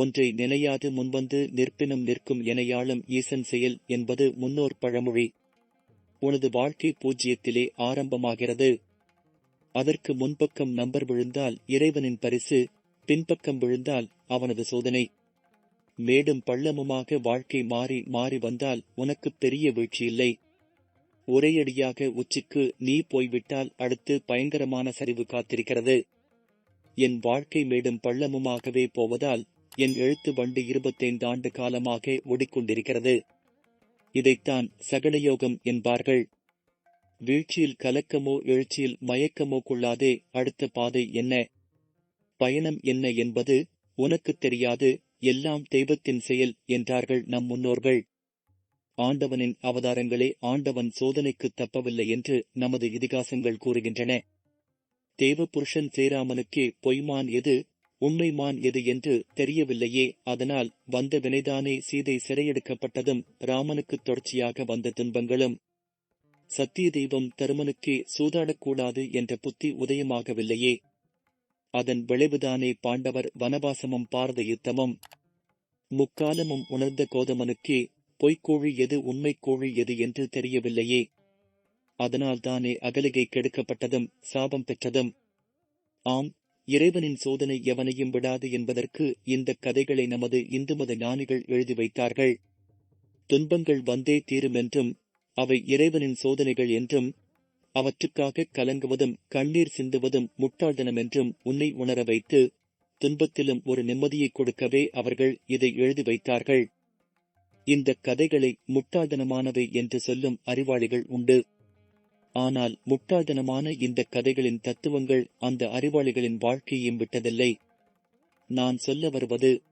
ஒன்றை நினையாது முன்வந்து நிற்பினும் நிற்கும் எனையாளும் ஈசன் செயல் என்பது முன்னோர் பழமொழி. உனது வாழ்க்கை பூஜ்ஜியத்திலே ஆரம்பமாகிறது. அதற்கு முன்பக்கம் நம்பர் விழுந்தால் இறைவனின் பரிசு பின்பக்கம் விழுந்தால் அவனது சோதனை. மேடும் பள்ளமுமாக வாழ்க்கை மாறி மாறி வந்தால் உனக்கு பெரிய வீழ்ச்சியில்லை ஒரேயடியாக உச்சிக்கு நீ போய்விட்டால் அடுத்து பயங்கரமான சரிவு காத்திருக்கிறது. என் வாழ்க்கை மேடும் பள்ளமுமாகவே போவதால் என் எழுத்து வண்டி இருபத்தைந்து ஆண்டு காலமாக ஓடிக்கொண்டிருக்கிறது. இதைத்தான் சகடயோகம் என்பார்கள். வீழ்ச்சியில் கலக்கமோ எழுச்சியில் மயக்கமோ கொள்ளாதே அடுத்த பாதை என்ன? பயணம் என்ன என்பது உனக்குத் தெரியாது எல்லாம் தெய்வத்தின் செயல் என்றார்கள் நம் முன்னோர்கள். ஆண்டவனின் அவதாரங்களே ஆண்டவன் சோதனைக்கு தப்பவில்லை என்று நமது இதிகாசங்கள் கூறுகின்றன. தேவபுருஷன் சேராமனுக்கே பொய்மான் எது? உண்மைமான் எது என்று தெரியவில்லையே. அதனால் வந்த வினைதானே சீதை சிறையெடுக்கப்பட்டதும் ராமனுக்கு தொடர்ச்சியாக வந்த துன்பங்களும். சத்திய தெய்வம் தருமனுக்கே சூதாடக்கூடாது என்ற புத்தி உதயமாகவில்லையே. அதன் விளைவுதானே பாண்டவர் வனவாசமும் பாரத யுத்தமும் முக்காலமும் உணர்ந்த கோதமனுக்கே பொய்க்கோழி எது உண்மைக்கோழி எது என்று தெரியவில்லையே. அதனால்தானே அகலிகை கெடுக்கப்பட்டதும் சாபம் பெற்றதும். ஆம் இறைவனின் சோதனை எவனையும் விடாது என்பதற்கு இந்த கதைகளை நமது இந்து மத ஞானிகள் எழுதி வைத்தார்கள். துன்பங்கள் வந்தே தீரும் என்றும் அவை இறைவனின் சோதனைகள் என்றும் அவற்றுக்காக கலங்குவதும் கண்ணீர் சிந்துவதும் முட்டாள்தனம் என்றும் உன்னை உணர வைத்து துன்பத்திலும் ஒரு நிம்மதியை கொடுக்கவே அவர்கள் இதை எழுதி வைத்தார்கள். இந்த கதைகளை முட்டாள்தனமானவை என்று சொல்லும் அறிவாளிகள் உண்டு. ஆனால் முட்டாள்தனமான இந்த கதைகளின் தத்துவங்கள் அந்த அறிவாளிகளின் வாழ்க்கையையும் விட்டதில்லை. நான் சொல்ல வருவது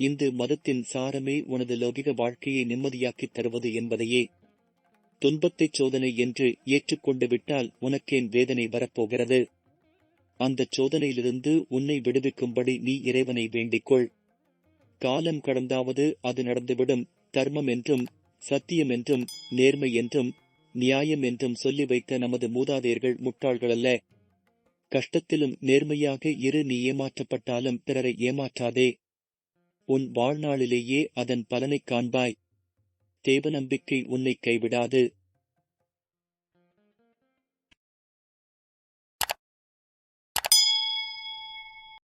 இந்து மதத்தின் சாரமே உனது லௌகிக வாழ்க்கையை நிம்மதியாக்கித் தருவது என்பதையே. துன்பத்தைச் சோதனை என்று ஏற்றுக்கொண்டு விட்டால் உனக்கேன் வேதனை வரப்போகிறது. அந்தச் சோதனையிலிருந்து உன்னை விடுவிக்கும்படி நீ இறைவனை வேண்டிக்கொள். காலம் கடந்தாவது அது நடந்துவிடும். தர்மம் என்றும் சத்தியம் என்றும் நேர்மை என்றும் நியாயம் என்றும் சொல்லி வைத்த நமது மூதாதையர்கள் முட்டாள்களல்ல. கஷ்டத்திலும் நேர்மையாக இரு நீ ஏமாற்றப்பட்டாலும் பிறரை ஏமாற்றாதே. உன் வாழ்நாளிலேயே அதன் பலனைக் காண்பாய். தேவ நம்பிக்கை உன்னை கைவிடாது.